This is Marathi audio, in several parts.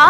가?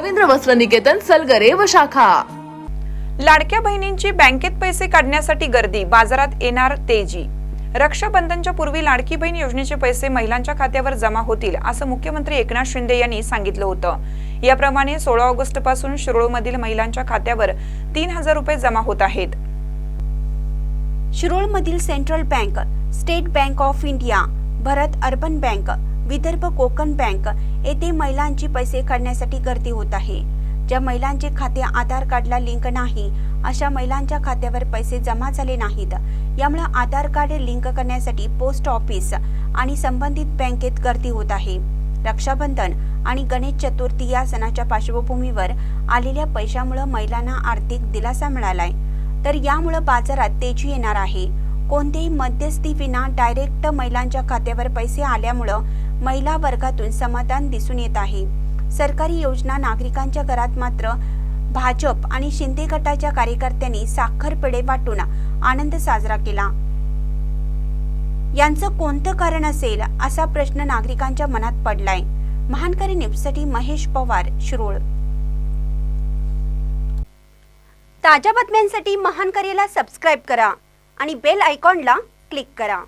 रवींद्र वस्त्र निकेतन सलगरे व शाखा. लाडक्या बहिणींची बँकेत पैसे काढण्यासाठी गर्दी बाजारात येणार तेजी. रक्षाबंधनच्या पूर्वी लाडकी बहीण योजनेचे पैसे महिलांच्या खात्यावर जमा होतील असं मुख्यमंत्री एकनाथ शिंदे यांनी सांगितलं होतं. याप्रमाणे सोळा ऑगस्टपासून शिरोळमधील महिलांच्या खात्यावर तीन हजार रुपये जमा होत आहेत. शिरोळमधील central bank state bank of India Bharat urban bank Vidarbha Konkan bank येथे महिलांची पैसे काढण्यासाठी गर्दी होत आहे. ज्या महिलांचे खाते आधार कार्डला लिंक नाही अशा महिलांच्या खात्यावर पैसे जमा झाले नाहीत. यामुळे आधार कार्ड लिंक करण्यासाठी पोस्ट ऑफिस आणि संबंधित बँकेत गर्दी होत आहे. रक्षाबंधन आणि गणेश चतुर्थी या सणाच्या पार्श्वभूमीवर आलेल्या पैशामुळे महिलांना आर्थिक दिलासा मिळालाय. तर यामुळे बाजारात तेजी येणार आहे. कोणतेही मध्यस्थी विना डायरेक्ट महिलांच्या खात्यावर पैसे आल्यामुळं महिला वर्गातून समाधान दिसून येत आहे. सरकारी योजना नागरिकांच्या घरात मात्र भाजप आणि शिंदे गटाच्या कार्यकर्त्यांनी साखरपेढे वाटून आनंद साजरा केला. यांचं कोणतं कारण असेल असा प्रश्न नागरिकांच्या मनात पडलाय. महानकरी न्यूजसाठी महेश पवार शिरोळ. ताज्या बातम्यांसाठी महानकरीला सबस्क्राईब करा आणि बेल आयकॉनला क्लिक करा.